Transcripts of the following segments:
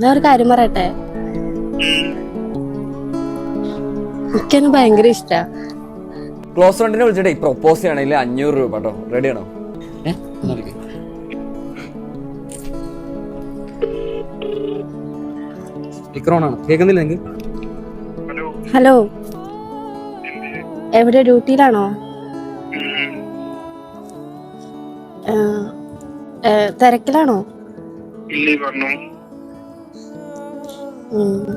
ഞാൻ ഒരു കാര്യം പറയട്ടെ? എനിക്കെന്നെ ഭയങ്കര ഇഷ്ടാ. ക്ലോസ് ഫ്രണ്ടിനെ വിളിച്ചിട്ട് പ്രൊപ്പോസ് ചെയ്യണമെങ്കിൽ അഞ്ഞൂറ് രൂപ കേട്ടോ. റെഡി ആണോ? കേൾക്കുന്നില്ല നിങ്ങൾക്ക് ഹലോ ഹലോ എവിടെ? ഡ്യൂട്ടിയിലാണോ? തിരക്കിലാണോ?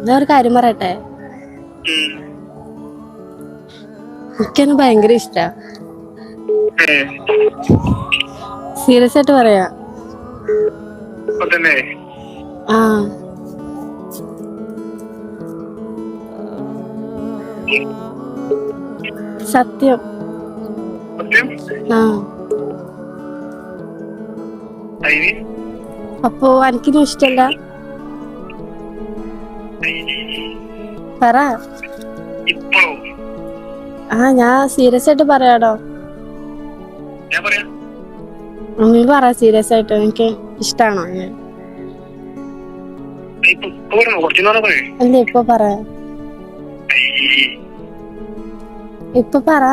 ഞാൻ ഒരു കാര്യം പറയട്ടെ? എനിക്കെന്നെ ഭയങ്കര ഇഷ്ടാ. സീരിയസ് ആയിട്ട് പറയാ. ആ. സത്യം. ആ. അപ്പോ എനിക്കിനും ഇഷ്ടല്ല. പറ. ആ ഞാൻ സീരിയസ് ആയിട്ട് പറയാടോ? നീ പറ സീരിയസ് ആയിട്ട്. എനിക്ക് ഇഷ്ടാണോ ഞാൻ? അല്ല ഇപ്പൊ പറ. ഇപ്പൊ പറ.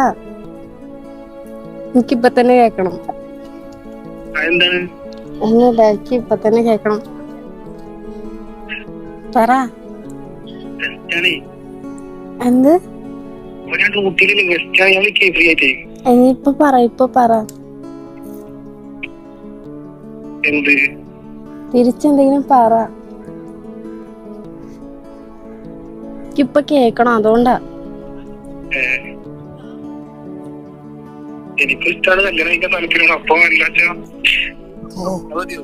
എനിക്കിപ്പൊ തന്നെ കേക്കണം ഒന്നുമില്ല എനിക്ക് ഇപ്പൊ തന്നെ കേക്കണം പറ. ഗസ്റ്റാണേ എന്ത്? ഡ്യൂട്ടിയിലില്ല ഗസ്റ്റാണ് ഞാൻ വിളിക്കേ ഫ്രീ ആയിട്ട് ഇനിയിപ്പൊ പറ ഇപ്പൊ പറ. എന്ത്? തിരിച്ചെന്തെങ്കിലും പറ. എനിക്കിപ്പൊ കേക്കണം അതുകൊണ്ടാ. എനിക്കും ഇഷ്ടമാണ് കല്യാണം കഴിക്കാൻ താല്പര്യമാണ്. അപ്പൊ എന്താ മതിയോ?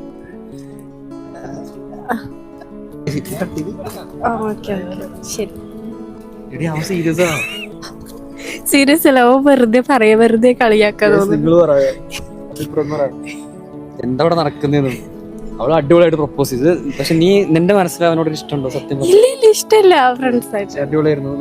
സീരിയസ് അല്ല ഓ വെറുതെ പറയാ വെറുതെ എന്താ അവിടെ നടക്കുന്നതെന്ന് അവൾ അടിപൊളിയായിട്ട് പ്രപ്പോസ് ചെയ്ത്. പക്ഷെ നീ നിന്റെ മനസ്സിൽ അവനോട് ഇഷ്ടമുണ്ടോ? സത്യം? ഇല്ല ഇല്ല ഇഷ്ടല്ല ഫ്രണ്ട്സ് ആയിട്ട്. അടിപൊളിയായിരുന്നു.